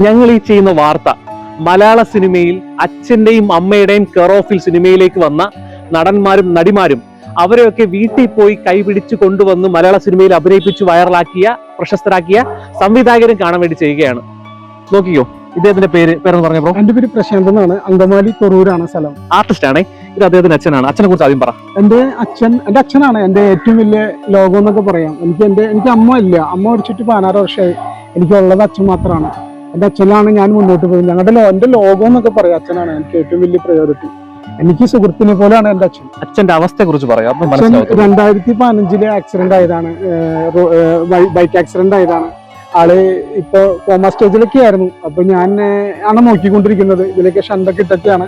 ഞങ്ങൾ ഈ ചെയ്യുന്ന വാർത്ത മലയാള സിനിമയിൽ അച്ഛന്റെയും അമ്മയുടെയും കെയർ ഓഫിൽ സിനിമയിലേക്ക് വന്ന നടന്മാരും നടിമാരും അവരെയൊക്കെ വീട്ടിൽ പോയി കൈപിടിച്ച് കൊണ്ടുവന്ന് മലയാള സിനിമയിൽ അഭിനയിപ്പിച്ച് വൈറലാക്കിയ പ്രശസ്തരാക്കിയ സംവിധായകരും കാണാൻ വേണ്ടി ചെയ്യുകയാണ്. നോക്കിയോ ഇദ്ദേഹത്തിന്റെ പേര് പേരെന്ന് പറഞ്ഞപ്പോ എന്റെ പേര് പ്രശാന്ത് എന്നാണ്. അങ്കമാലി തൊറൂരാണ് സ്ഥലം. ആർട്ടിസ്റ്റ് ആണേ. ഇത് അദ്ദേഹത്തിന്റെ അച്ഛനാണ്. അച്ഛനെ കുറിച്ച് ആദ്യം പറ. എന്റെ അച്ഛൻ എന്റെ അച്ഛനാണ് എന്റെ ഏറ്റവും വലിയ ലോകം എന്നൊക്കെ പറയാം. എനിക്ക് എന്റെ എനിക്ക് അമ്മ ഇല്ല. അമ്മ മരിച്ചിട്ട് പതിനാറ് വർഷമായി. എനിക്കുള്ളത് അച്ഛൻ മാത്രമാണ്. എന്റെ അച്ഛനാണ് ഞാൻ മുന്നോട്ട് പോയത് ഞങ്ങളുടെ എന്റെ ലോകം എന്നൊക്കെ പറയാം. അച്ഛനാണ് എനിക്ക് ഏറ്റവും വലിയ പ്രയോറിറ്റി എനിക്ക് സുഹൃത്തിനെ പോലെയാണ് എന്റെ അച്ഛൻ. അച്ഛന്റെ അവസ്ഥയെ കുറിച്ച് പറയാം അച്ഛൻ രണ്ടായിരത്തി പതിനഞ്ചിലെ ആക്സിഡന്റ് ആയതാണ്. ബൈക്ക് ആക്സിഡന്റ് ആയതാണ്. ആൾ ഇപ്പൊ കോമ സ്റ്റേജിലൊക്കെ ആയിരുന്നു. അപ്പൊ ഞാൻ ആണ് നോക്കിക്കൊണ്ടിരിക്കുന്നത്. ഇതിലേക്ക് ഷണ്ടൊക്കെ ഇട്ടൊക്കെയാണ്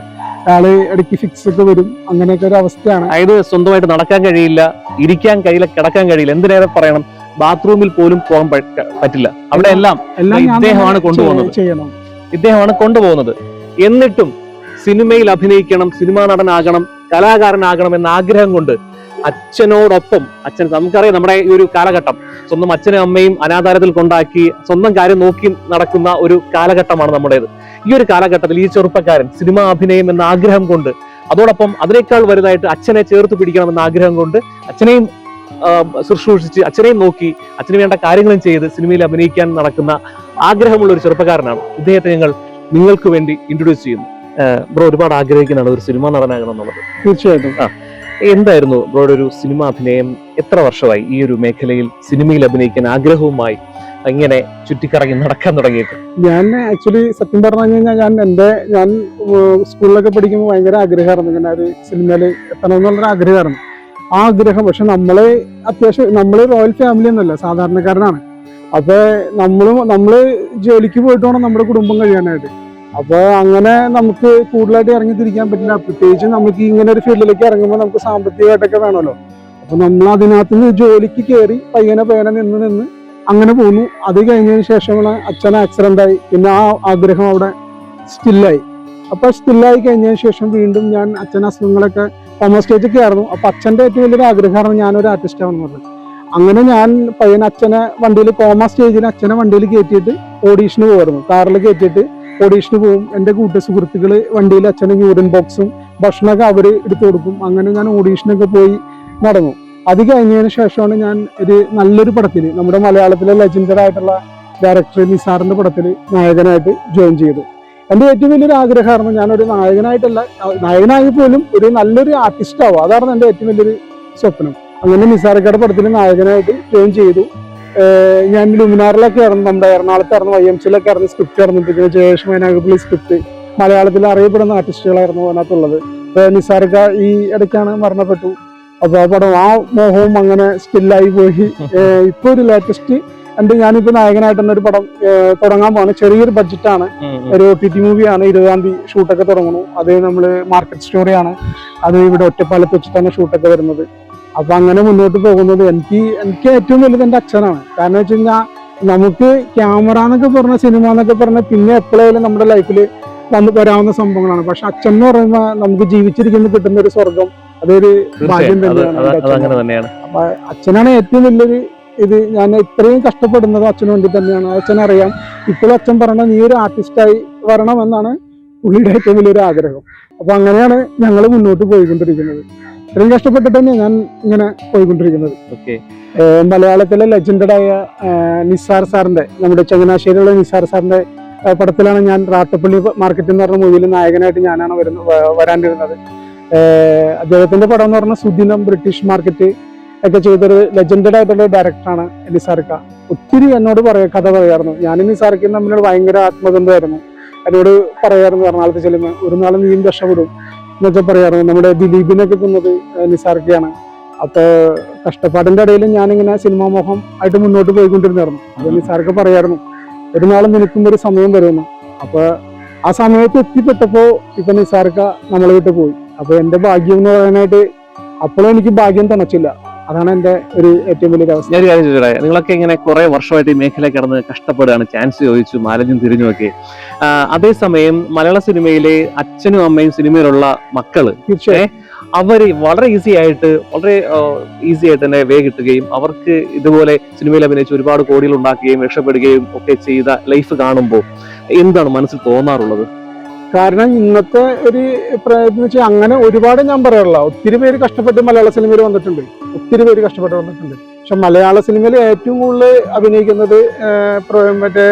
ആൾ ഇടയ്ക്ക് ഫിക്സ് ഒക്കെ വരും. അങ്ങനെയൊക്കെ ഒരു അവസ്ഥയാണ്. അതായത് സ്വന്തമായിട്ട് നടക്കാൻ കഴിയില്ല ഇരിക്കാൻ കഴിയില്ല കിടക്കാൻ കഴിയില്ല. എന്തിനേറെ പറയണം? ബാത്റൂമിൽ പോലും പോകാൻ പറ്റില്ല. അവിടെ എല്ലാം ഇദ്ദേഹമാണ് കൊണ്ടുപോകുന്നത്. ഇദ്ദേഹമാണ് കൊണ്ടുപോകുന്നത്. എന്നിട്ടും സിനിമയിൽ അഭിനയിക്കണം സിനിമാ നടനാകണം കലാകാരനാകണം എന്ന ആഗ്രഹം കൊണ്ട് അച്ഛനോടൊപ്പം അച്ഛൻ നമുക്കറിയാം നമ്മുടെ ഈ ഒരു കാലഘട്ടം സ്വന്തം അച്ഛനും അമ്മയും അനാഥാരത്തിൽ കൊണ്ടാക്കി സ്വന്തം കാര്യം നോക്കി നടക്കുന്ന ഒരു കാലഘട്ടമാണ് നമ്മുടേത്. ഈ ഒരു കാലഘട്ടത്തിൽ ഈ ചെറുപ്പക്കാരൻ സിനിമാ അഭിനയം എന്ന ആഗ്രഹം കൊണ്ട് അതോടൊപ്പം അതിനേക്കാൾ വലുതായിട്ട് അച്ഛനെ ചേർത്ത് പിടിക്കണം എന്ന ആഗ്രഹം കൊണ്ട് അച്ഛനെയും ശുശ്രൂഷിച്ച് അച്ഛനെയും നോക്കി അച്ഛന് വേണ്ട കാര്യങ്ങളും ചെയ്ത് സിനിമയിൽ അഭിനയിക്കാൻ നടക്കുന്ന ആഗ്രഹമുള്ള ഒരു ചെറുപ്പക്കാരനാണ്. ഇദ്ദേഹത്തെ ഞങ്ങൾ നിങ്ങൾക്ക് വേണ്ടി ഇൻട്രൊഡ്യൂസ് ചെയ്യുന്നു. ബ്രോ ഒരുപാട് ആഗ്രഹിക്കുന്നതാണ് ഒരു സിനിമ നടനാകണം എന്നുള്ളത്. തീർച്ചയായിട്ടും. എന്തായിരുന്നു ബ്രോയുടെ ഒരു സിനിമ അഭിനയം എത്ര വർഷമായി ഈ ഒരു മേഖലയിൽ സിനിമയിൽ അഭിനയിക്കാൻ ആഗ്രഹവുമായി ഇങ്ങനെ ചുറ്റിക്കറങ്ങി നടക്കാൻ തുടങ്ങിയിട്ട്? ഞാൻ ആക്ച്വലി സത്യം പറഞ്ഞു കഴിഞ്ഞാൽ ഞാൻ എന്റെ ഞാൻ സ്കൂളിലൊക്കെ പഠിക്കുമ്പോൾ ഭയങ്കര ആഗ്രഹമായിരുന്നു. ഇങ്ങനെ ഒരു സിനിമയിൽ എത്തണമെന്നുള്ളൊരു ആഗ്രഹമായിരുന്നു. ആഗ്രഹം. പക്ഷെ നമ്മളെ അത്യാവശ്യം നമ്മൾ റോയൽ ഫാമിലി ഒന്നല്ല സാധാരണക്കാരനാണ്. അപ്പൊ നമ്മളും നമ്മൾ ജോലിക്ക് പോയിട്ട് വേണം നമ്മുടെ കുടുംബം കഴിയാനായിട്ട്. അപ്പൊ അങ്ങനെ നമുക്ക് കൂടുതലായിട്ട് ഇറങ്ങി തിരിക്കാൻ പറ്റില്ല. പ്രത്യേകിച്ച് നമുക്ക് ഇങ്ങനെ ഒരു ഫീൽഡിലേക്ക് ഇറങ്ങുമ്പോൾ നമുക്ക് സാമ്പത്തികമായിട്ടൊക്കെ വേണമല്ലോ. അപ്പൊ നമ്മൾ അതിനകത്ത് നിന്ന് ജോലിക്ക് കയറി പയ്യനെ പയ്യനെ നിന്ന് നിന്ന് അങ്ങനെ പോന്നു. അത് കഴിഞ്ഞതിന് ശേഷമാണ് അച്ഛൻ ആക്സിഡന്റ് ആയി. പിന്നെ ആ ആഗ്രഹം അവിടെ സ്റ്റില്ലായി അപ്പൊ സ്റ്റില്ലായി കഴിഞ്ഞതിന് ശേഷം വീണ്ടും ഞാൻ അച്ഛൻ അസുഖങ്ങളൊക്കെ കോമ സ്റ്റേജൊക്കെ ആയിരുന്നു. അപ്പൊ അച്ഛന്റെ ഏറ്റവും വലിയൊരു ആഗ്രഹമായിരുന്നു ഞാനൊരു ആർട്ടിസ്റ്റ് ആവണം പറഞ്ഞത്. അങ്ങനെ ഞാൻ പയ്യൻ അച്ഛനെ വണ്ടിയിൽ കോമ സ്റ്റേജിൽ അച്ഛനെ വണ്ടിയിൽ കയറ്റിയിട്ട് ഓഡീഷന് പോകുമായിരുന്നു കാറിൽ കയറ്റിയിട്ട് ഓഡീഷന് പോകും എന്റെ കൂട്ട സുഹൃത്തുക്കൾ വണ്ടിയിൽ അച്ഛന് യൂറിൻ ബോക്സും ഭക്ഷണമൊക്കെ അവർ എടുത്തു കൊടുക്കും. അങ്ങനെ ഞാൻ ഓഡീഷനൊക്കെ പോയി നടന്നു. അത് കഴിഞ്ഞതിന് ശേഷമാണ് ഞാൻ ഒരു നല്ലൊരു പടത്തിൽ നമ്മുടെ മലയാളത്തിലെ ലെജൻഡറായിട്ടുള്ള ഡയറക്ടർ നിസാറിന്റെ പടത്തിൽ നായകനായിട്ട് ജോയിൻ ചെയ്തു എന്റെ ഏറ്റവും വലിയൊരു ആഗ്രഹമായിരുന്നു. ഞാനൊരു നായകനായിട്ടല്ല നായകനായി പോലും ഒരു നല്ലൊരു ആർട്ടിസ്റ്റ് ആവുക. അതായിരുന്നു എന്റെ ഏറ്റവും വലിയൊരു സ്വപ്നം. അങ്ങനെ നിസാറക്കാട് പടത്തിൽ നായകനായിട്ട് ട്രെയിൻ ചെയ്തു. ഞാൻ ലുമിനാറിലൊക്കെ ആയിരുന്നു. നമ്മുടെ എറണാകുളത്ത് ആയിരുന്നു. വൈ എം സിയിലൊക്കെ ആയിരുന്നു സ്ക്രിപ്റ്റ് ആയിരുന്നു ജയേഷ് മൈനാഗപ്പള്ളി സ്ക്രിപ്റ്റ് മലയാളത്തിൽ അറിയപ്പെടുന്ന ആർട്ടിസ്റ്റുകളായിരുന്നു അതിനകത്തുള്ളത്. നിസാർക്ക ഈ ഇടയ്ക്കാണ് മരണപ്പെട്ടു. അപ്പോൾ ആ പടം ആ മോഹവും അങ്ങനെ സ്റ്റില്ലായി പോയി. ഇപ്പോൾ ഒരു ലേറ്റസ്റ്റ് എന്റെ ഞാനിപ്പോ നായകനായിട്ട് തന്നെ ഒരു പടം തുടങ്ങാൻ പോവാണ്. ചെറിയൊരു ബഡ്ജറ്റാണ് ഒരു ഒ ടി ടി മൂവിയാണ്. ഇരുപതാം തീയതി ഷൂട്ടൊക്കെ തുടങ്ങുന്നു. അത് നമ്മൾ മാർക്കറ്റ് സ്റ്റോറിയാണ് അത് ഇവിടെ ഒറ്റപ്പാലത്ത് വെച്ചിട്ടാണ് ഷൂട്ടൊക്കെ വരുന്നത്. അപ്പൊ അങ്ങനെ മുന്നോട്ട് പോകുന്നത് എനിക്ക് എനിക്ക് ഏറ്റവും വലുത് എന്റെ അച്ഛനാണ്. കാരണം വെച്ച് കഴിഞ്ഞാൽ നമുക്ക് ക്യാമറ എന്നൊക്കെ പറഞ്ഞ സിനിമ എന്നൊക്കെ പറഞ്ഞ പിന്നെ എപ്പോഴായാലും നമ്മുടെ ലൈഫിൽ വന്ന് വരാവുന്ന സംഭവങ്ങളാണ്. പക്ഷെ അച്ഛൻ എന്ന് പറയുമ്പോൾ നമുക്ക് ജീവിച്ചിരിക്കുന്ന കിട്ടുന്ന ഒരു സ്വർഗം അതൊരു ഭാഗ്യം. തന്നെയാണ്. അപ്പൊ അച്ഛനാണ് ഏറ്റവും വലിയൊരു ഇത് ഞാൻ ഇത്രയും കഷ്ടപ്പെടുന്നത് അച്ഛന് വേണ്ടി തന്നെയാണ്. അച്ഛൻ അറിയാം. ഇപ്പോഴും അച്ഛൻ പറഞ്ഞ നീ ഒരു ആർട്ടിസ്റ്റായി വരണമെന്നാണ് പുള്ളിയുടെ ഏറ്റവും വലിയൊരു ആഗ്രഹം. അപ്പൊ അങ്ങനെയാണ് ഞങ്ങൾ മുന്നോട്ട് പോയിക്കൊണ്ടിരിക്കുന്നത്. ഇത്രയും കഷ്ടപ്പെട്ടിട്ട് തന്നെയാണ് ഞാൻ ഇങ്ങനെ പോയിക്കൊണ്ടിരിക്കുന്നത്. മലയാളത്തിലെ ലെജൻഡഡ് ആയ നിസാർ സാറിന്റെ നമ്മുടെ ചങ്ങനാശ്ശേരിയുള്ള നിസാർ സാറിന്റെ പടത്തിലാണ് ഞാൻ റാട്ടപ്പള്ളി മാർക്കറ്റ് എന്ന് പറഞ്ഞ മൂവിയിൽ നായകനായിട്ട് ഞാനാണ് വരുന്നത് വരാണ്ടിരുന്നത് അദ്ദേഹത്തിന്റെ പടം എന്ന് പറഞ്ഞാൽ സുദിനം ബ്രിട്ടീഷ് മാർക്കറ്റ് ഒക്കെ ചെയ്തൊരു ലെജൻഡഡ് ആയിട്ടുള്ള ഡയറക്ടറാണ് നിസാർക്ക. ഒത്തിരി എന്നോട് പറയുക കഥ പറയായിരുന്നു. ഞാനും നിസാർക്കും തമ്മിലൊരു ഭയങ്കര ആത്മബന്ധമായിരുന്നു. എന്നോട് പറയായിരുന്നു എറണാകുളത്ത് ചെല്ലുമ്പോൾ ഒരു നാൾ നീയും രക്ഷപ്പെടും എന്നൊക്കെ പറയായിരുന്നു. നമ്മുടെ ദിലീപിനൊക്കെ കൊന്നത് നിസാർക്കയാണ്. അപ്പൊ കഷ്ടപ്പാടിന്റെ ഇടയിൽ ഞാനിങ്ങനെ സിനിമാ മോഹം ആയിട്ട് മുന്നോട്ട് പോയിക്കൊണ്ടിരുന്നായിരുന്നു. അപ്പോൾ നിസാർക്ക് പറയായിരുന്നു ഒരു നാളും നിനക്കും ഒരു സമയം വരുമെന്ന്. അപ്പോൾ ആ സമയത്ത് എത്തിപ്പെട്ടപ്പോൾ ഇപ്പൊ നിസാർക്ക നമ്മളെ വിട്ട് പോയി. അപ്പോൾ എന്റെ ഭാഗ്യം എന്ന് പറയാനായിട്ട് അപ്പോഴും എനിക്ക് ഭാഗ്യം തണച്ചില്ല. അതാണ് എന്റെ ഒരു ഏറ്റവും വലിയൊരു അവസ്ഥ. ഞാൻ കാര്യം ചോദിച്ചോട്ടെ? നിങ്ങളൊക്കെ ഇങ്ങനെ കുറെ വർഷമായിട്ട് ഈ മേഖല കിടന്ന് കഷ്ടപ്പെടുകയാണ്. ചാൻസ് ചോദിച്ചു മാലജും തിരിഞ്ഞുമൊക്കെ. അതേസമയം മലയാള സിനിമയിലെ അച്ഛനും അമ്മയും സിനിമയിലുള്ള മക്കൾ തീർച്ചയായും. അവർ വളരെ ഈസി ആയിട്ട് വളരെ ഈസി ആയിട്ട് തന്നെ വേ കിട്ടുകയും അവർക്ക് ഇതുപോലെ സിനിമയിൽ അഭിനയിച്ച് ഒരുപാട് കോടികൾ ഉണ്ടാക്കുകയും രക്ഷപ്പെടുകയും ഒക്കെ ചെയ്ത ലൈഫ് കാണുമ്പോൾ എന്താണ് മനസ്സിൽ തോന്നാറുള്ളത്? കാരണം ഇന്നത്തെ ഒരു പ്രയത്നം വെച്ചാൽ അങ്ങനെ ഒരുപാട് ഞാൻ പറയാറില്ല ഒത്തിരി പേര് കഷ്ടപ്പെട്ട് മലയാള സിനിമയിൽ വന്നിട്ടുണ്ട്. ഒത്തിരി പേര് കഷ്ടപ്പെട്ട് വന്നിട്ടുണ്ട്. പക്ഷെ മലയാള സിനിമയിൽ ഏറ്റവും കൂടുതൽ അഭിനയിക്കുന്നത് മറ്റേ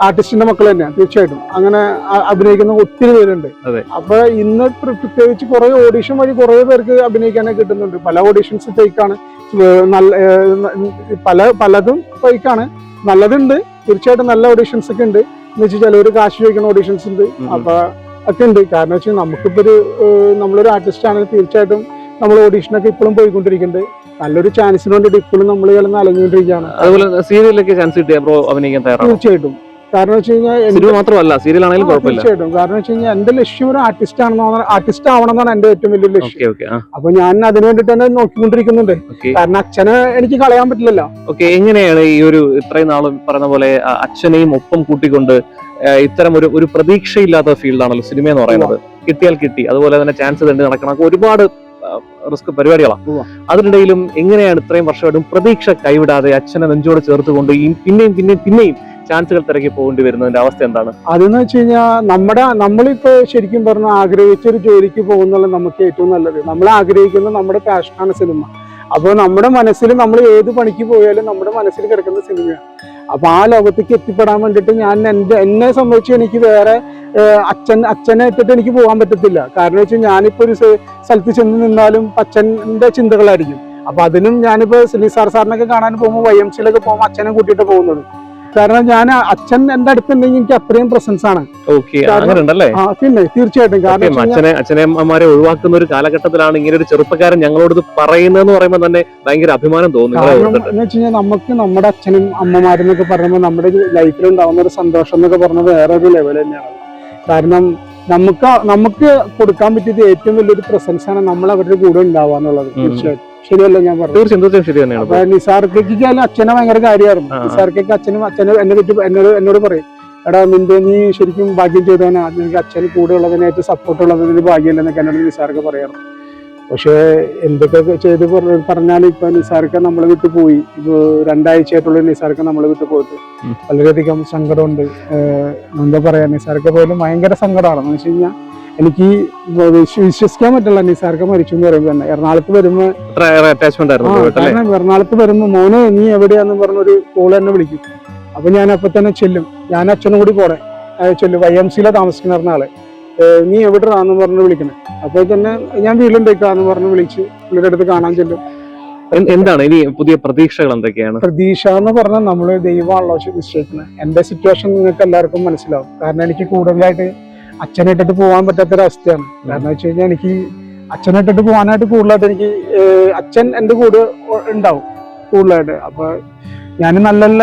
ആർട്ടിസ്റ്റിന്റെ മക്കൾ തന്നെയാണ് തീർച്ചയായിട്ടും. അങ്ങനെ അഭിനയിക്കുന്ന ഒത്തിരി പേരുണ്ട്. അപ്പൊ ഇന്ന് പ്ര- പ്രത്യേകിച്ച് കുറെ ഓഡീഷൻ വഴി കുറെ പേർക്ക് അഭിനയിക്കാനൊക്കെ കിട്ടുന്നുണ്ട്. പല ഓഡീഷൻസ് ഫേക്കാണ് നല്ല പല പലതും ഫേക്കാണ് നല്ലതുണ്ട്. തീർച്ചയായിട്ടും നല്ല ഓഡീഷൻസ് ഒക്കെ ഉണ്ട്. എന്ന് വെച്ചാൽ ചിലവർ കാശ് ചോദിക്കുന്ന ഓഡീഷൻസ് ഉണ്ട്. അപ്പൊ ഒക്കെ ഉണ്ട്. കാരണം വെച്ചാൽ നമുക്കിപ്പോ ഒരു നമ്മളൊരു ആർട്ടിസ്റ്റ് ആണെങ്കിൽ തീർച്ചയായിട്ടും നമ്മൾ ഓഡീഷനൊക്കെ ഇപ്പോഴും പോയിക്കൊണ്ടിരിക്കുന്നുണ്ട്. നല്ലൊരു ചാൻസിന് വേണ്ടിയിട്ട് ഇപ്പോഴും നമ്മൾ കിടന്ന് അലഞ്ഞുകൊണ്ടിരിക്കുകയാണ് അതുപോലെ സീരിയലൊക്കെ ചാൻസ് കിട്ടിയ അഭിനയിക്കാൻ തയ്യാറാണ്? തീർച്ചയായിട്ടും. കാരണം വെച്ച് കഴിഞ്ഞാൽ മാത്രമല്ല സീരിയൽ ആണെങ്കിലും കുഴപ്പമില്ല. തീർച്ചയായിട്ടും. കാരണം വെച്ച് കഴിഞ്ഞാൽ എന്റെ ലക്ഷ്യം ഒരു ആർട്ടിസ്റ്റ് ആണെന്നാണ് ആർട്ടിസ്റ്റ് ആവണം എന്നാണ് എന്റെ ഏറ്റവും വലിയ ലക്ഷ്യം. അപ്പൊ ഞാൻ അതിനു വേണ്ടിട്ട് തന്നെ നോക്കിക്കൊണ്ടിരിക്കുന്നുണ്ട്. കാരണം അച്ഛനെ എനിക്ക് കളയാൻ പറ്റില്ലല്ലോ. ഓക്കെ എങ്ങനെയാണ് ഈ ഒരു ഇത്രയും നാളും പറയുന്ന പോലെ അച്ഛനെയും ഒപ്പം കൂട്ടിക്കൊണ്ട് ഇത്തരം ഒരു ഒരു പ്രതീക്ഷയില്ലാത്ത ഫീൽഡാണല്ലോ സിനിമ എന്ന് പറയുന്നത്? കിട്ടിയാൽ കിട്ടി അതുപോലെ തന്നെ ചാൻസ് തണ്ടി നടക്കണം ഒരുപാട് റിസ്ക് പരിപാടികളാണ്. അതിനിടയിലും എങ്ങനെയാണ് ഇത്രയും വർഷമായിട്ടും പ്രതീക്ഷ കൈവിടാതെ അച്ഛനെ നെഞ്ചോട് ചേർത്തുകൊണ്ട് പിന്നെയും പിന്നെയും പിന്നെയും ചാൻസുകൾ തിരക്കി പോകേണ്ടി വരുന്നതിന്റെ അവസ്ഥ എന്താണ്? അതെന്ന് വെച്ച് കഴിഞ്ഞാൽ നമ്മുടെ നമ്മളിപ്പോ ശരിക്കും പറഞ്ഞ ആഗ്രഹിച്ചൊരു ജോലിക്ക് പോകുന്നുള്ള നമുക്ക് ഏറ്റവും നല്ലത്. നമ്മൾ ആഗ്രഹിക്കുന്ന നമ്മുടെ പാഷനാണ് സിനിമ. അപ്പോൾ നമ്മുടെ മനസ്സിൽ നമ്മൾ ഏത് പണിക്ക് പോയാലും നമ്മുടെ മനസ്സിൽ കിടക്കുന്ന സിനിമയാണ്. അപ്പൊ ആ ലോകത്തേക്ക് എത്തിപ്പെടാൻ വേണ്ടിയിട്ട് ഞാൻ എന്റെ എന്നെ സംബന്ധിച്ച് എനിക്ക് വേറെ അച്ഛൻ അച്ഛനെ ഇട്ടിട്ട് എനിക്ക് പോകാൻ പറ്റത്തില്ല. കാരണം വെച്ചാൽ ഞാനിപ്പോ ഒരു സ്ഥ- സ്ഥലത്ത് ചെന്ന് നിന്നാലും അച്ഛന്റെ ചിന്തകളായിരിക്കും. അപ്പൊ അതിനും ഞാനിപ്പോ നിസാർ സാറിനൊക്കെ കാണാൻ പോകുമ്പോൾ വൈ എം സിയിലൊക്കെ പോകുമ്പോൾ അച്ഛനെ കൂട്ടിയിട്ട് പോകുന്നത്. കാരണം ഞാൻ അച്ഛൻ എന്റെ അടുത്തുണ്ടെങ്കിൽ എനിക്ക് അത്രയും പ്രസൻസ് ആണ്. പിന്നെ തീർച്ചയായിട്ടും. കാരണം അച്ഛനെ അച്ഛനമ്മമാരെ ഒഴിവാക്കുന്ന ഒരു കാലഘട്ടത്തിലാണ് ഇങ്ങനെ ഒരു ചെറുപ്പക്കാരൻ ഞങ്ങളോട് പറയുന്നതെന്ന് പറയുമ്പോൾ തന്നെ ഭയങ്കര അഭിമാനം തോന്നുന്നു നമുക്ക് നമ്മുടെ അച്ഛനും അമ്മമാരും എന്നൊക്കെ പറയുമ്പോൾ നമ്മുടെ ലൈഫിൽ ഉണ്ടാവുന്ന ഒരു സന്തോഷം എന്നൊക്കെ പറഞ്ഞത് വേറെ ഒരു ലെവൽ തന്നെയാണ്. കാരണം നമുക്ക് നമുക്ക് കൊടുക്കാൻ പറ്റിയത് ഏറ്റവും വലിയൊരു പ്രസൻസ് ആണ് നമ്മൾ അവരുടെ കൂടെ ഉണ്ടാവുക എന്നുള്ളത്. തീർച്ചയായിട്ടും. ശരിയല്ല ഞാൻ പറഞ്ഞു തീർച്ചയായും തീർച്ചയായും ശരി തന്നെയാണ്. അപ്പൊ അച്ഛനെ ഭയങ്കര കാര്യമായിരുന്നു ആ. അച്ഛനും അച്ഛനും എന്നെ പറ്റി എന്നോട് എന്നോട് പറയും എടാ നിന്റെ നീ ശരിക്കും ഭാഗ്യം ചെയ്തവനാ. നിനക്ക് അച്ഛന് കൂടെ ഉള്ളതിന് ഏറ്റവും സപ്പോർട്ട് ഉള്ളതിന് ഭാഗ്യമില്ലെന്നൊക്കെ എന്നോട് നിസാർക്ക് പറയാറ് പക്ഷേ എന്തൊക്കെ ചെയ്ത് പറ- പറഞ്ഞാലും ഇപ്പൊ നിസാർക്ക് നമ്മളെ വിട്ടു പോയി. ഇപ്പൊ രണ്ടാഴ്ചയായിട്ടുള്ള നിസാർക്ക് നമ്മളെ വിട്ടു പോയിട്ട്. വളരെയധികം സങ്കടമുണ്ട്. എന്താ പറയാ നിസാർക്ക് പോലും ഭയങ്കര സങ്കടമാണ്. എന്ന് വെച്ച് കഴിഞ്ഞാൽ എനിക്ക് വിശ്വ- വിശ്വസിക്കാൻ പറ്റില്ല. നിസാർക്ക് മരിച്ചു എന്ന് പറയുമ്പോൾ തന്നെ. എറണാകുളത്ത് വരുമ്പോ അത്ര അറ്റാച്ച്മെന്റ് ആ, ആയിരുന്നു കാരണം എറണാകുളത്ത് വരുമ്പോ മോനെ നീ എവിടെയാന്ന് പറഞ്ഞൊരു കോൾ എന്നെ വിളിക്കും. അപ്പൊ ഞാൻ അപ്പൊ തന്നെ ചെല്ലും. ഞാൻ അച്ഛനും കൂടി പോടെ ചെല്ലും. വൈ എം സിയിലെ താമസിക്കുന്ന ആളെ. നീ എവിടെയാന്ന് പറഞ്ഞ് വിളിക്കണം. അപ്പോൾ തന്നെ ഞാൻ വീട്ടിലുണ്ടേക്കാന്ന് പറഞ്ഞ് വിളിച്ച് പുള്ളിയുടെ അടുത്ത് കാണാൻ ചെല്ലും. എന്താണ് ഇനി പുതിയ പ്രതീക്ഷകൾ എന്തൊക്കെയാണ്? പ്രതീക്ഷ എന്ന് പറഞ്ഞാൽ നമ്മൾ ദൈവമാണല്ലോ നിശ്ചയിക്കുന്നത് എന്റെ സിറ്റുവേഷൻ നിങ്ങൾക്ക് എല്ലാവർക്കും മനസ്സിലാവും. കാരണം എനിക്ക് കൂടുതലായിട്ട് അച്ഛനെ ഇട്ടിട്ട് പോകാൻ പറ്റാത്തൊരവസ്ഥയാണ്. കാരണം വെച്ച് കഴിഞ്ഞാൽ എനിക്ക് അച്ഛനെ പോകാനായിട്ട് കൂടുതലായിട്ട് എനിക്ക് അച്ഛൻ എന്റെ കൂടെ ഉണ്ടാവും കൂടുതലായിട്ട്. അപ്പൊ ഞാൻ നല്ല നല്ല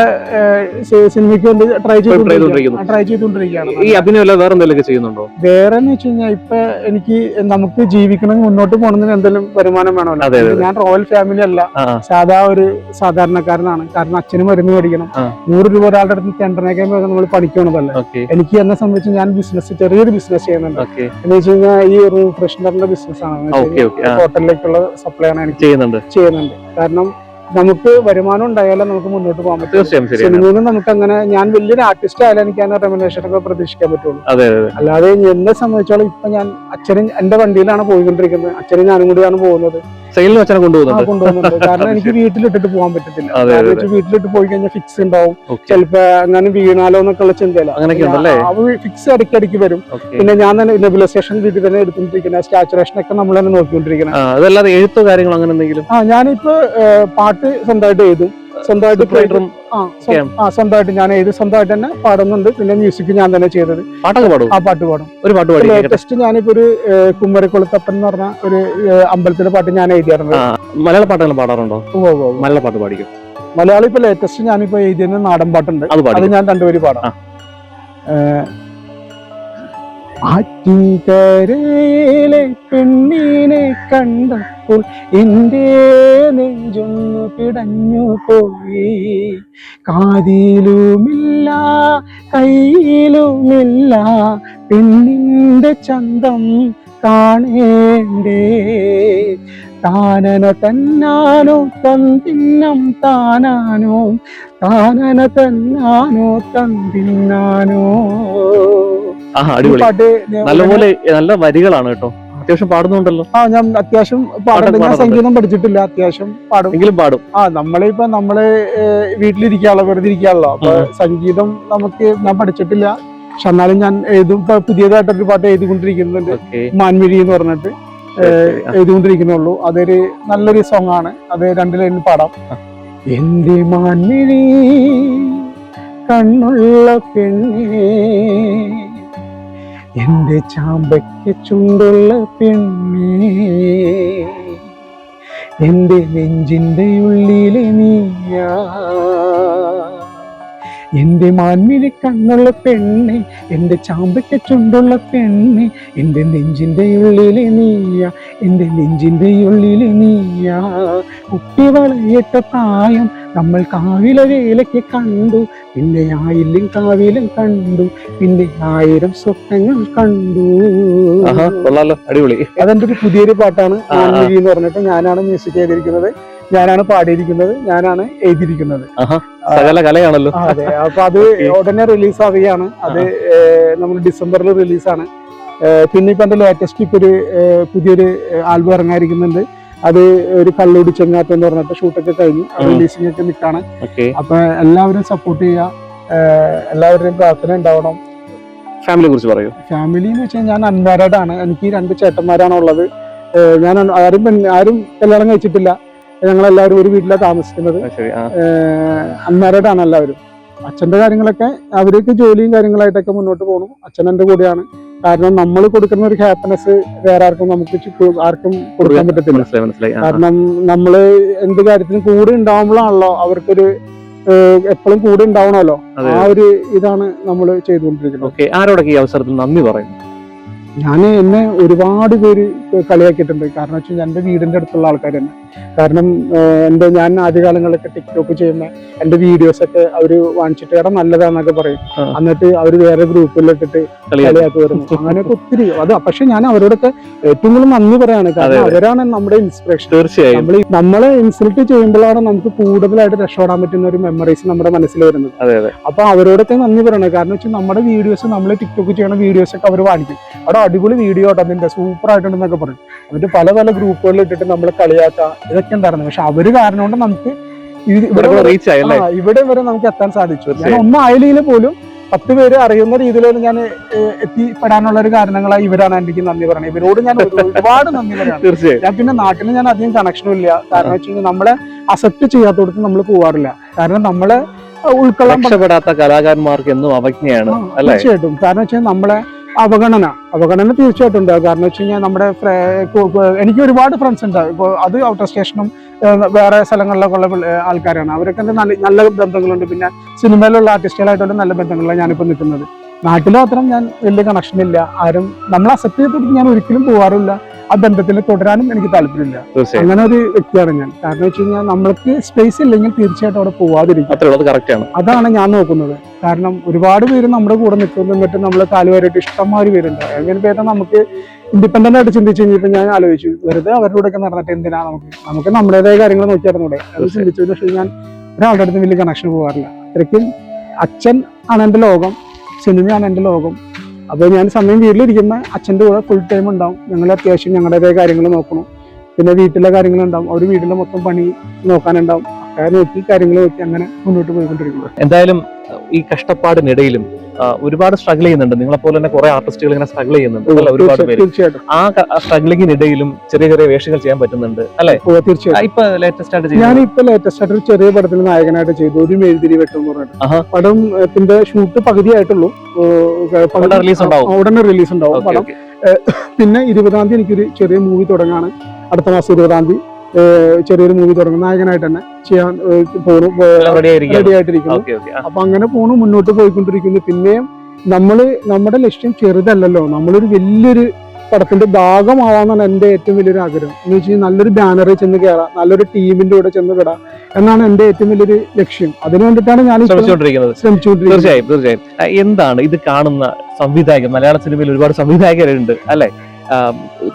സിനിമയ്ക്ക് വേണ്ടി ട്രൈ ചെയ്തുകൊണ്ടിരിക്കുന്നു. ട്രൈ ചെയ്തുകൊണ്ടിരിക്കുകയാണ്. ഈ അഭിനയമല്ല വേറെ എന്തെങ്കിലും ചെയ്യുന്നുണ്ടോ? വേറെ എന്ന് വെച്ച് കഴിഞ്ഞാൽ ഇപ്പൊ എനിക്ക് നമുക്ക് ജീവിക്കണമെങ്കിൽ മുന്നോട്ട് പോകണമെങ്കിൽ എന്തെങ്കിലും വരുമാനം വേണമല്ലോ. ഞാൻ റോയൽ ഫാമിലി അല്ല. സാധാ ഒരു സാധാരണക്കാരനാണ്. കാരണം അച്ഛനും മരുന്ന് മേടിക്കണം. നൂറ് രൂപ ഒരാളുടെ അടുത്ത് ടെൻഡറിനേക്കാൻ നമ്മൾ പഠിക്കണതല്ലേ. എനിക്ക് എന്നെ സംബന്ധിച്ച് ഞാൻ ബിസിനസ് ചെറിയൊരു ബിസിനസ് ചെയ്യുന്നുണ്ട്. എന്ന് വെച്ച് കഴിഞ്ഞാൽ ഈ റൂം ഫ്രഷ്നറിന്റെ ബിസിനസ് ആണ്. ഹോട്ടലിലേക്കുള്ള സപ്ലൈ ആണ് എനിക്ക് ചെയ്യുന്നുണ്ട്. ചെയ്യുന്നുണ്ട്. കാരണം നമുക്ക് വരുമാനം ഉണ്ടായാലും നമുക്ക് മുന്നോട്ട് പോകാൻ പറ്റും സിനിമയിൽ നമുക്ക് അങ്ങനെ ഞാൻ വലിയൊരു ആർട്ടിസ്റ്റ് ആയാലും എനിക്ക് ആ റെമിനേഷൻ ഒക്കെ പ്രതീക്ഷിക്കാൻ പറ്റുള്ളൂ. അല്ലാതെ എന്നെ സംബന്ധിച്ചോളം ഇപ്പൊ ഞാൻ അച്ഛനും എന്റെ വണ്ടിയിലാണ് പോയിക്കൊണ്ടിരിക്കുന്നത്. അച്ഛനും ഞാനും കൂടിയാണ് പോകുന്നത്. സെയിലിന് ആ കൊണ്ടുപോകുന്നുണ്ട്. കൊണ്ടുപോകുന്നുണ്ട്. കാരണം എനിക്ക് വീട്ടിലിട്ടിട്ട് പോകാൻ പറ്റത്തില്ല. കാരണം. വീട്ടിലിട്ട് പോയി കഴിഞ്ഞാൽ ഫിക്സ് ഉണ്ടാവും. ചിലപ്പോ അങ്ങനെ വീണാലോ എന്നൊക്കെ ഉള്ള ചിന്തയില്ല. അങ്ങനെയൊക്കെ? ഫിക്സ് ഇടയ്ക്കിടയ്ക്ക് വരും. പിന്നെ ഞാൻ തന്നെ നെബുലൈസേഷൻ വീട്ടിൽ തന്നെ എടുത്തുകൊണ്ടിരിക്കുന്ന. സ്റ്റാച്ചുറേഷൻ ഒക്കെ നമ്മൾ തന്നെ നോക്കിക്കൊണ്ടിരിക്കുന്നത് അതല്ലാതെ എഴുത്തോ കാര്യങ്ങളോ അങ്ങനെ എന്തെങ്കിലും? ആ ഞാനിപ്പോ പാട്ട് സ്വന്തമായിട്ട് എഴുതും. സ്വന്തമായിട്ട് ആ, സ്വ- സ്വന്തമായിട്ട് ഞാൻ എഴുതി സ്വന്തമായിട്ട് തന്നെ പാടുന്നുണ്ട്. പിന്നെ മ്യൂസിക് ഞാൻ തന്നെ ചെയ്തത്. പാട്ടൊക്കെ പാടും ആ പാട്ട് പാടും. ഒരു പാട്ട് പാടും. ലേറ്റസ്റ്റ് ഞാനിപ്പോ ഒരു കുമ്മരക്കുളത്തപ്പൻ എന്ന് പറഞ്ഞ ഒരു അമ്പലത്തിലെ പാട്ട് ഞാൻ എഴുതിയായിരുന്നു. മലയാള പാട്ടുകൾ പാടാറുണ്ടോ. മലയാള പാട്ട് പാടിക്കും? മലയാളം ഇപ്പൊ ലേറ്റസ്റ്റ് ഞാനിപ്പോ എഴുതിയ നാടൻ പാട്ടുണ്ട്. അത് ഞാൻ രണ്ടുപേര് പാടാം. ആറ്റിൻകരയിലെ പെണ്ണിനെ കണ്ടപ്പോൾ എന്റെ നെഞ്ചൊന്നു പിടഞ്ഞു പോയി. കാതിലുമില്ല കയ്യിലുമില്ല പെണ്ണിന്റെ ചന്തം കാണേണ്ടേ. താനന തന്നാനോ തന്തിന്നം താനാനോ താനന തന്നാനോ തന്തിന്നാനോ. അടിപൊളി. പാട്ട് നല്ലപോലെ നല്ല വരികളാണ് കേട്ടോ. അത്യാവശ്യം പാടുന്നുണ്ടല്ലോ. ആ ഞാൻ അത്യാവശ്യം പാടുന്നുണ്ട്. ഞാൻ സംഗീതം പഠിച്ചിട്ടില്ല. അത്യാവശ്യം പാടും. എങ്കിലും പാടും. ആ നമ്മളിപ്പോ നമ്മൾ നമ്മളെ വീട്ടിലിരിക്കാനുള്ള വെറുതെ ഇരിക്കാണല്ലോ. അപ്പൊ സംഗീതം നമുക്ക് ഞാൻ പഠിച്ചിട്ടില്ല. പക്ഷെ എന്നാലും ഞാൻ എഴുതും ഇപ്പൊ പുതിയതായിട്ടൊരു പാട്ട് എഴുതിക്കൊണ്ടിരിക്കുന്നുണ്ട്. മാൻമിഴി എന്ന് പറഞ്ഞിട്ട് എഴുതിക്കൊണ്ടിരിക്കുന്നുള്ളൂ. അതൊരു നല്ലൊരു സോങ് ആണ്. അത് രണ്ട് ലൈനിൽ പാടാം. എന്റെ മാൻമിഴി കണ്ണുള്ള പെണ്ണേ എന്റെ ചാമ്പയ്ക്ക് ചുണ്ടുള്ള പെണ്ണേ എന്റെ നെഞ്ചിന്റെ ഉള്ളിലെ നീയാ. എന്റെ മാൻമിഴി കണ്ണുള്ള പെണ്ണെ എന്റെ ചാമ്പയ്ക്ക് ചുണ്ടുള്ള പെണ്ണെ എന്റെ നെഞ്ചിന്റെ ഉള്ളിലെ നീയ എന്റെ നെഞ്ചിന്റെ ഉള്ളിലെ നീയ. കുട്ടി വളയിട്ട പ്രായം നമ്മൾ കാവിലെ വേലയ്ക്ക് കണ്ടു പിന്നെ ആയില്ലും കാവിലും കണ്ടു പിന്നെ ആയിരം സ്വപ്നങ്ങൾ കണ്ടു. അടിപൊളി. അതെന്റെ ഒരു പുതിയൊരു പാട്ടാണ്. എന്ന് പറഞ്ഞിട്ട് ഞാനാണ് മ്യൂസിക് ചെയ്തിരിക്കുന്നത്. ഞാനാണ് പാടിയിരിക്കുന്നത്. ഞാനാണ് എഴുതിയിരിക്കുന്നത്. സകല കലയാണല്ലോ. അതെ. അപ്പൊ അത്. ഉടനെ റിലീസ് ആവുകയാണ് അത് നമ്മൾ ഡിസംബറിൽ റിലീസാണ്. പിന്നെ ഇപ്പൊ എന്റെ ലേറ്റസ്റ്റ് ഇപ്പൊ ഒരു പുതിയൊരു ആൽബം ഇറങ്ങാതിരിക്കുന്നുണ്ട് അത് ഒരു കള്ളൂടി ചെങ്ങാത്ത എന്ന് പറഞ്ഞിട്ട് ഷൂട്ടൊക്കെ കഴിഞ്ഞു. റിലീസിംഗ് ഒക്കെ നിൽക്കാണ്. അപ്പൊ എല്ലാവരും സപ്പോർട്ട് ചെയ്യുക. എല്ലാവരുടെയും പ്രാർത്ഥന ഉണ്ടാവണം. ഫാമിലിയെ കുറിച്ച് പറയൂ. ഫാമിലി എന്ന് വെച്ചാൽ ഞാൻ അൺമാരീഡ് ആണ് എനിക്ക് രണ്ട് ചേട്ടന്മാരാണ് ഉള്ളത്. ഞാൻ ആരും ആരും കല്യാണം കഴിച്ചിട്ടില്ല. ഞങ്ങളെല്ലാവരും ഒരു വീട്ടിലാണ് താമസിക്കുന്നത്. ആണ് എല്ലാവരും. അച്ഛന്റെ കാര്യങ്ങളൊക്കെ അവർക്ക് ജോലിയും കാര്യങ്ങളായിട്ടൊക്കെ മുന്നോട്ട് പോകണം അച്ഛൻ എന്റെ കൂടെയാണ്. കാരണം നമ്മൾ കൊടുക്കുന്ന ഒരു ഹാപ്പിനെസ് വേറെ ആർക്കും നമുക്ക് ആർക്കും കൊടുക്കാൻ പറ്റത്തില്ല. കാരണം നമ്മൾ എന്ത് കാര്യത്തിനും കൂടെ ഉണ്ടാവുമ്പോഴാണല്ലോ അവർക്കൊരു എപ്പോഴും കൂടെ ഉണ്ടാവണമല്ലോ. ആ ഒരു ഇതാണ് നമ്മൾ ചെയ്തുകൊണ്ടിരിക്കുന്നത്. ആരോടൊക്കെ ഈ അവസരത്തിൽ നന്ദി ഞാൻ എന്നെ ഒരുപാട് പേര് കളിയാക്കിയിട്ടുണ്ട്. കാരണം വെച്ചാൽ എന്റെ വീടിന്റെ അടുത്തുള്ള ആൾക്കാർ തന്നെ. കാരണം എന്റെ ഞാൻ ആദ്യകാലങ്ങളിലൊക്കെ ടിക്ടോക്ക് ചെയ്യുന്ന എന്റെ വീഡിയോസ് ഒക്കെ അവർ വാങ്ങിച്ചിട്ട് എടാ നല്ലതാന്നൊക്കെ പറയും. എന്നിട്ട് അവർ വേറെ ഗ്രൂപ്പിലിട്ടിട്ട് കളിയാക്കി. വരുന്നു അങ്ങനെയൊക്കെ ഒത്തിരി. അത് പക്ഷെ ഞാൻ അവരോടൊക്കെ ഏറ്റവും കൂടുതൽ നന്ദി പറയാണ്. കാരണം. അവരാണ് നമ്മുടെ ഇൻസ്പിറേഷൻ തീർച്ചയായും. നമ്മൾ നമ്മളെ ഇൻസൾട്ട് ചെയ്യുമ്പോഴാണ് നമുക്ക് കൂടുതലായിട്ട് രക്ഷപ്പെടാൻ പറ്റുന്ന ഒരു മെമ്മറീസ് നമ്മുടെ മനസ്സിൽ വരുന്നത്. അപ്പൊ അവരോടൊക്കെ നന്ദി പറയണേ. കാരണം വെച്ചാൽ നമ്മുടെ വീഡിയോസ് നമ്മൾ ടിക്ടോക്ക് ചെയ്യണ വീഡിയോസ് ഒക്കെ അവർ വാങ്ങിക്കും. അവിടെ അടിപൊളി വീഡിയോ ആട്ടോ. അതിന്റെ സൂപ്പർ ആയിട്ടുണ്ടെന്നൊക്കെ പറയും. എന്നിട്ട് പല പല ഗ്രൂപ്പുകളിൽ ഇട്ടിട്ട് നമ്മൾ കളിയാക്കുക ഇതൊക്കെ ഉണ്ടായിരുന്നു പക്ഷെ അവർ കാരണം കൊണ്ട് നമുക്ക് ഇവിടെ വരെ നമുക്ക് എത്താൻ സാധിച്ചു. ഞാൻ. ഒന്നും ആയില്ലെങ്കിൽ പോലും പത്ത് പേര് അറിയുന്ന രീതിയിലാണ് ഞാൻ എത്തിപ്പെടാനുള്ള ഒരു കാരണങ്ങളായി ഇവരാണ് എനിക്ക് നന്ദി പറയുന്നത് ഇവരോട് ഞാൻ ഒരുപാട് നന്ദി പറയാം തീർച്ചയായും. ഞാൻ പിന്നെ നാട്ടിൽ ഞാൻ അധികം കണക്ഷനും ഇല്ല. കാരണം വെച്ച് കഴിഞ്ഞാൽ നമ്മളെ അസെപ്റ്റ് ചെയ്യാത്തോടത്ത് നമ്മൾ പോവാറില്ല. കാരണം നമ്മളെ ഉൾക്കൊള്ളാൻ കലാകാരന്മാർക്ക് എന്നും അവജ്ഞയാണ്? തീർച്ചയായിട്ടും. കാരണം വെച്ചാൽ നമ്മളെ അവഗണന. അവഗണന തീർച്ചയായിട്ടും ഉണ്ട്. കാരണം വെച്ച് കഴിഞ്ഞാൽ നമ്മുടെ എനിക്ക് ഒരുപാട് ഫ്രണ്ട്സ് ഉണ്ട്. ഇപ്പോൾ അത് ഔട്ടർ സ്റ്റേഷനും വേറെ സ്ഥലങ്ങളിലൊക്കെ ഉള്ള ആൾക്കാരാണ്. അവരൊക്കെ നല്ല നല്ല ബന്ധങ്ങളുണ്ട്. പിന്നെ സിനിമയിലുള്ള ആർട്ടിസ്റ്റുകളായിട്ടുള്ള നല്ല ബന്ധങ്ങളിലാണ് ഞാനിപ്പോൾ നിൽക്കുന്നത് നാട്ടിൽ മാത്രം ഞാൻ വലിയ കണക്ഷൻ ഇല്ല. ആരും നമ്മൾ അക്സെപ്റ്റ് ചെയ്തിട്ട് ഞാൻ ഒരിക്കലും പോകാറില്ല ആ ബന്ധത്തിൽ തുടരാനും എനിക്ക് താല്പര്യമില്ല. അങ്ങനെ ഒരു വ്യക്തിയാണ് ഞാൻ. കാരണം വെച്ച് കഴിഞ്ഞാൽ നമ്മൾക്ക് സ്പേസ് ഇല്ലെങ്കിൽ തീർച്ചയായിട്ടും അവിടെ പോവാതിരിക്കും. അതാണ് ഞാൻ നോക്കുന്നത്. കാരണം ഒരുപാട് പേര് നമ്മുടെ കൂടെ നിൽക്കുന്നു എന്നിട്ട് നമ്മൾ കാലുവാരായിട്ട് ഇഷ്ടംമാതിരി പേരുണ്ട്. അങ്ങനെ പേരെ നമുക്ക് ഇൻഡിപെൻഡന്റ് ആയിട്ട് ചിന്തിച്ചു കഴിഞ്ഞപ്പോൾ ഞാൻ ആലോചിച്ചു വെറുതെ അവരുടെ കൂടെ ഒക്കെ നടന്നിട്ട് എന്തിനാ നമുക്ക്? നമുക്ക് നമ്മുടേതായ കാര്യങ്ങൾ നോക്കിയായിരുന്നൂടെ? അത് ചിന്തിച്ചു. പക്ഷേ ഞാൻ ഒരാളുടെ അടുത്ത് വലിയ കണക്ഷൻ പോകാറില്ല അത്രയ്ക്കും അച്ഛൻ ആണ് എന്റെ ലോകം സിനിമയാണ് എന്റെ ലോകം. അപ്പോൾ ഞാൻ സമയം വീട്ടിലിരിക്കുമ്പോൾ അച്ഛന്റെ കൂടെ ഫുൾ ടൈം ഉണ്ടാവും. ഞങ്ങൾ അത്യാവശ്യം ഞങ്ങളുടെ കാര്യങ്ങൾ നോക്കണം. പിന്നെ വീട്ടിലെ കാര്യങ്ങളുണ്ടാവും അവർ വീട്ടിലെ മൊത്തം പണി നോക്കാനുണ്ടാവും. നോക്കി കാര്യങ്ങൾ നോക്കി അങ്ങനെ മുന്നോട്ട് പോയിക്കൊണ്ടിരിക്കുന്നത് എന്തായാലും ഈ കഷ്ടപ്പാടിനിടയിലും ഒരുപാട് സ്ട്രഗിൾ ചെയ്യുന്നുണ്ട്. നിങ്ങളെ പോലെ തന്നെ കുറെ ആർട്ടിസ്റ്റുകൾ ഇങ്ങനെ സ്ട്രഗിൾ ചെയ്യുന്നുണ്ട്. അല്ലേ? ഒരുപാട് പേര്. ആ സ്ട്രഗിളിങ്ങിനിടയിലും ചെറിയ ചെറിയ വേഷങ്ങൾ ചെയ്യാൻ പറ്റുന്നുണ്ട്. അല്ലെ? തീർച്ചയായിട്ടും. ഇപ്പൊ ലേറ്റസ്റ്റ് ആയിട്ട് ഞാൻ ഇപ്പൊ ലേറ്റസ്റ്റ് ആയിട്ട് ഒരു ചെറിയ പടത്തിൽ നായകനായിട്ട് ചെയ്തു. ഒരു മെഴുതിരി വെട്ടം എന്ന് പറഞ്ഞിട്ട്. പടത്തിന്റെ പടം ത്തിന്റെ ഷൂട്ട് പകുതിയായിട്ടുള്ളൂ. റിലീസ് പകുതി- ഉടനെ release ഉണ്ടാവും. ഉടനെ റിലീസ് ഉണ്ടാവും പടം. പിന്നെ ഇരുപതാം തീയതി എനിക്കൊരു ചെറിയ മൂവി തുടങ്ങാണ്. അടുത്ത മാസം ഇരുപതാം തീയതി. ചെറിയൊരു മൂവി തുടങ്ങും. നായകനായിട്ട് തന്നെ ചെയ്യാൻ പോണു റെഡി ആയിട്ടിരിക്കുന്നു. അപ്പൊ അങ്ങനെ പോണു മുന്നോട്ട് പോയിക്കൊണ്ടിരിക്കുന്നു. പിന്നെയും നമ്മൾ നമ്മുടെ ലക്ഷ്യം ചെറുതല്ലല്ലോ. നമ്മളൊരു വലിയൊരു പടത്തിന്റെ ഭാഗമാവാന്നാണ് എന്റെ ഏറ്റവും വലിയൊരു ആഗ്രഹം. എന്ന് വെച്ച് കഴിഞ്ഞാൽ നല്ലൊരു ബാനറിൽ ചെന്ന് കയറാം നല്ലൊരു ടീമിന്റെ കൂടെ ചെന്ന് കിടാം എന്നാണ് എന്റെ ഏറ്റവും വലിയൊരു ലക്ഷ്യം. അതിനു വേണ്ടിയിട്ടാണ് ഞാൻ ശ്രമിച്ചുകൊണ്ടിരിക്കുന്നത്. തീർച്ചയായും തീർച്ചയായും. എന്താണ് ഇത് കാണുന്ന സംവിധായകൻ? മലയാള സിനിമയിൽ ഒരുപാട് സംവിധായകരുണ്ട് അല്ലെ?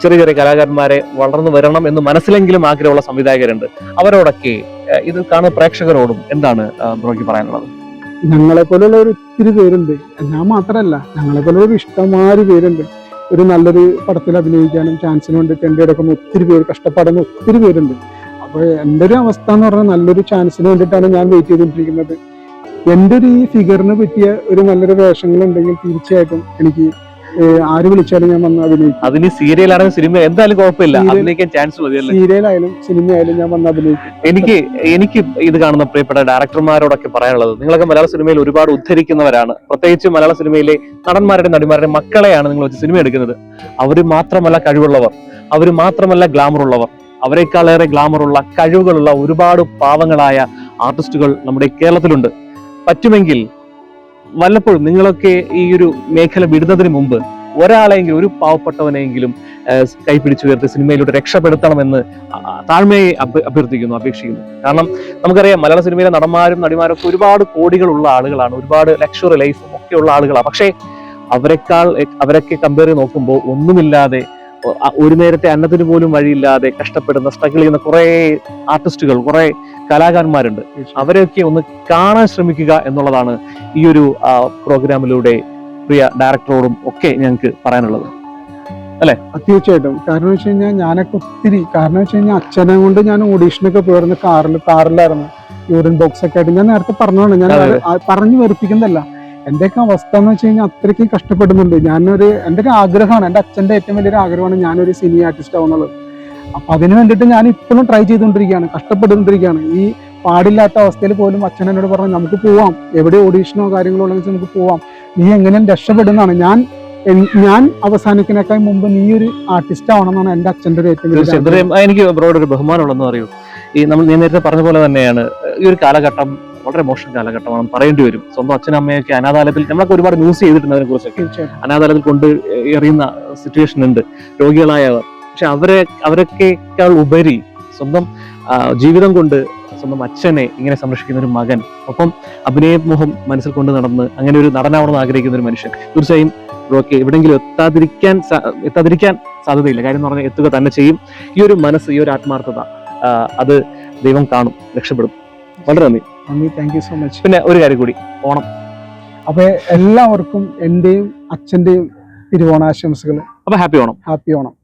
ചെറിയ ചെറിയ കലാകാരന്മാരെ വളർന്നു വരണം എന്ന് മനസ്സിലെങ്കിലും ആഗ്രഹമുള്ള സംവിധായകരുണ്ട്. അവരോടൊക്കെ ഇത് കാണുന്ന പ്രേക്ഷകരോടും എന്താണ് ബ്രോയ്ക്ക് പറയാനുള്ളത്? ഞങ്ങളെ പോലുള്ള ഒരു ഒത്തിരി പേരുണ്ട്. ഞാൻ മാത്രമല്ല ഞങ്ങളെ പോലെ ഒരു ഇഷ്ടമാരി പേരുണ്ട്. ഒരു നല്ലൊരു പടത്തിൽ അഭിനയിക്കാനും ചാൻസിന് വേണ്ടി ടെൻഡ് എടുക്കുന്ന ഒത്തിരി പേര് കഷ്ടപ്പെടുന്ന ഒത്തിരി പേരുണ്ട്. അപ്പോൾ എന്റെ ഒരു അവസ്ഥ എന്ന് പറഞ്ഞാൽ നല്ലൊരു ചാൻസിന് വേണ്ടിയിട്ടാണ് ഞാൻ വെയിറ്റ് ചെയ്തുകൊണ്ടിരിക്കുന്നത്. എന്റെ ഒരു ഈ ഫിഗറിന് പറ്റിയ ഒരു നല്ലൊരു വേഷങ്ങളുണ്ടെങ്കിൽ തീർച്ചയായിട്ടും എനിക്ക് ആര് വിളിച്ചാലും ഞാൻ വന്ന് അഭിനയിക്കും. അതിന് സീരിയൽ ആണെങ്കിൽ സിനിമ എന്തായാലും കുഴപ്പമില്ല. Serial- അഭിനയിക്കാൻ ചാൻസ് മതിയല്ലേ സീരിയലായാലും സിനിമയായാലും ഞാൻ വന്ന് അഭിനയിക്കും. എനിക്ക് എനിക്ക് ഇത് കാണുന്ന പ്രിയപ്പെട്ട ഡയറക്ടർമാരോടൊക്കെ പറയാനുള്ളത് നിങ്ങളൊക്കെ മലയാള സിനിമയിൽ ഒരുപാട് ഉദ്ധരിക്കുന്നവരാണ്. പ്രത്യേകിച്ച് മലയാള സിനിമയിലെ നടന്മാരുടെയും നടിമാരുടെയും മക്കളെയാണ് നിങ്ങൾ വെച്ച് സിനിമ എടുക്കുന്നത്. അവർ മാത്രമല്ല കഴിവുള്ളവർ. അവർ മാത്രമല്ല ഗ്ലാമർ ഉള്ളവർ അവരെക്കാളേറെ ഗ്ലാമർ ഉള്ള കഴിവുകളുള്ള ഒരുപാട് പാവങ്ങളായ ആർട്ടിസ്റ്റുകൾ നമ്മുടെ കേരളത്തിലുണ്ട്. പറ്റുമെങ്കിൽ വല്ലപ്പോഴും നിങ്ങളൊക്കെ ഈ ഒരു മേഖല വിടുന്നതിന് മുമ്പ് ഒരാളെങ്കിലും ഒരു പാവപ്പെട്ടവനെങ്കിലും കൈപിടിച്ചു ഉയർത്തി സിനിമയിലൂടെ രക്ഷപ്പെടുത്തണമെന്ന് താഴ്മയെ അഭ്യ- അഭ്യർത്ഥിക്കുന്നു അപേക്ഷിക്കുന്നു. കാരണം നമുക്കറിയാം മലയാള സിനിമയിലെ നടന്മാരും നടിമാരൊക്കെ ഒരുപാട് കോടികളുള്ള ആളുകളാണ് ഒരുപാട് ലക്ഷറി ലൈഫും ഒക്കെ ഉള്ള ആളുകളാണ്. പക്ഷേ അവരെക്കാൾ അവരൊക്കെ കമ്പയർ നോക്കുമ്പോൾ ഒന്നുമില്ലാതെ ഒരു നേരത്തെ അന്നത്തിന് പോലും വഴിയില്ലാതെ കഷ്ടപ്പെടുന്ന സ്ട്രഗിൾ ചെയ്യുന്ന കുറെ ആർട്ടിസ്റ്റുകൾ കുറെ കലാകാരന്മാരുണ്ട്. അവരെയൊക്കെ ഒന്ന് കാണാൻ ശ്രമിക്കുക എന്നുള്ളതാണ് ഈ ഒരു പ്രോഗ്രാമിലൂടെ പ്രിയ ഡയറക്ടറോടും ഒക്കെ ഞങ്ങൾക്ക് പറയാനുള്ളത്. അല്ലെ? തീർച്ചയായിട്ടും. കാരണം വെച്ച് കഴിഞ്ഞാൽ ഞാനൊക്കെ ഒത്തിരി കാരണം വെച്ച് കഴിഞ്ഞാൽ അച്ഛനെ കൊണ്ട് ഞാൻ ഓഡീഷനൊക്കെ പോയിരുന്നു കാറിൽ കാറിലായിരുന്നു. യൂറിൻ ബോക്സ് ഒക്കെ ആയിട്ട്. ഞാൻ നേരത്തെ പറഞ്ഞതാണ്. ഞാൻ പറഞ്ഞു വെറുപ്പിക്കുന്നതല്ല. എന്റെയൊക്കെ അവസ്ഥ എന്ന് വെച്ച് കഴിഞ്ഞാൽ അത്രയ്ക്ക് കഷ്ടപ്പെടുന്നുണ്ട്. ഞാനൊരു എന്റെ ഒരു ആഗ്രഹമാണ് എന്റെ അച്ഛന്റെ ഏറ്റവും വലിയൊരു ആഗ്രഹമാണ് ഞാനൊരു സിനി ആർട്ടിസ്റ്റ് ആവുന്നുള്ളത് അപ്പൊ അതിന് വേണ്ടിയിട്ട് ഞാൻ ഇപ്പോഴും ട്രൈ ചെയ്തുകൊണ്ടിരിക്കുകയാണ് കഷ്ടപ്പെട്ടുകൊണ്ടിരിക്കുകയാണ്. ഈ പാടില്ലാത്ത അവസ്ഥയിൽ പോലും അച്ഛൻ എന്നോട് പറഞ്ഞു നമുക്ക് പോവാം. എവിടെ ഓഡീഷനോ കാര്യങ്ങളോ ഉണ്ടെങ്കിൽ നമുക്ക് പോവാം. നീ എങ്ങനെയും രക്ഷപ്പെടുന്നതാണ്. ഞാൻ ഞാൻ അവസാനിക്കുന്നേക്കാൾ മുമ്പ് നീ ഒരു ആർട്ടിസ്റ്റ് ആവണമെന്നാണ് എന്റെ അച്ഛന്റെ ഒരു ഏറ്റവും. എനിക്ക് ബ്രോഡ് ഒരു ബഹുമാനമുള്ളതെന്ന് അറിയൂ ഈ നമ്മൾ ഞാൻ നേരത്തെ പറഞ്ഞ പോലെ തന്നെയാണ് ഈ ഒരു കാലഘട്ടം വളരെ മോശം കാലഘട്ടമാണ് പറയേണ്ടി വരും. സ്വന്തം അച്ഛനും അമ്മയൊക്കെ അനാഥാലയത്തിൽ നമ്മളൊക്കെ ഒരുപാട് ന്യൂസ് ചെയ്തിട്ടുണ്ട് അതിനെ കുറിച്ചൊക്കെ അനാഥാലയത്തിൽ കൊണ്ട് എറിയുന്ന സിറ്റുവേഷൻ ഉണ്ട്. രോഗികളായവർ. പക്ഷെ അവരെ അവരൊക്കെക്കാൾ ഉപരി സ്വന്തം ജീവിതം കൊണ്ട് സ്വന്തം അച്ഛനെ ഇങ്ങനെ സംരക്ഷിക്കുന്ന ഒരു മകൻ ഒപ്പം അഭിനയമോഹം മനസ്സിൽ കൊണ്ട് നടന്ന് അങ്ങനെ ഒരു നടനാവണമെന്ന് ആഗ്രഹിക്കുന്ന ഒരു മനുഷ്യൻ. തീർച്ചയായും റോക്കി എവിടെയെങ്കിലും എത്താതിരിക്കാൻ എത്താതിരിക്കാൻ സാധ്യതയില്ല. കാര്യം എന്ന് പറഞ്ഞാൽ എത്തുക തന്നെ ചെയ്യും. ഈ ഒരു മനസ്സ് ഈ ഒരു ആത്മാർത്ഥത അത് ദൈവം കാണും രക്ഷപ്പെടും. വളരെ നന്ദി. നന്ദി താങ്ക് യു സോ മച്ച് പിന്നെ ഒരു കാര്യം കൂടി ഓണം. അപ്പൊ എല്ലാവർക്കും എന്റെയും അച്ഛന്റെയും തിരുവോണാശംസകൾ അപ്പൊ ഹാപ്പി ഓണം. ഹാപ്പി ഓണം.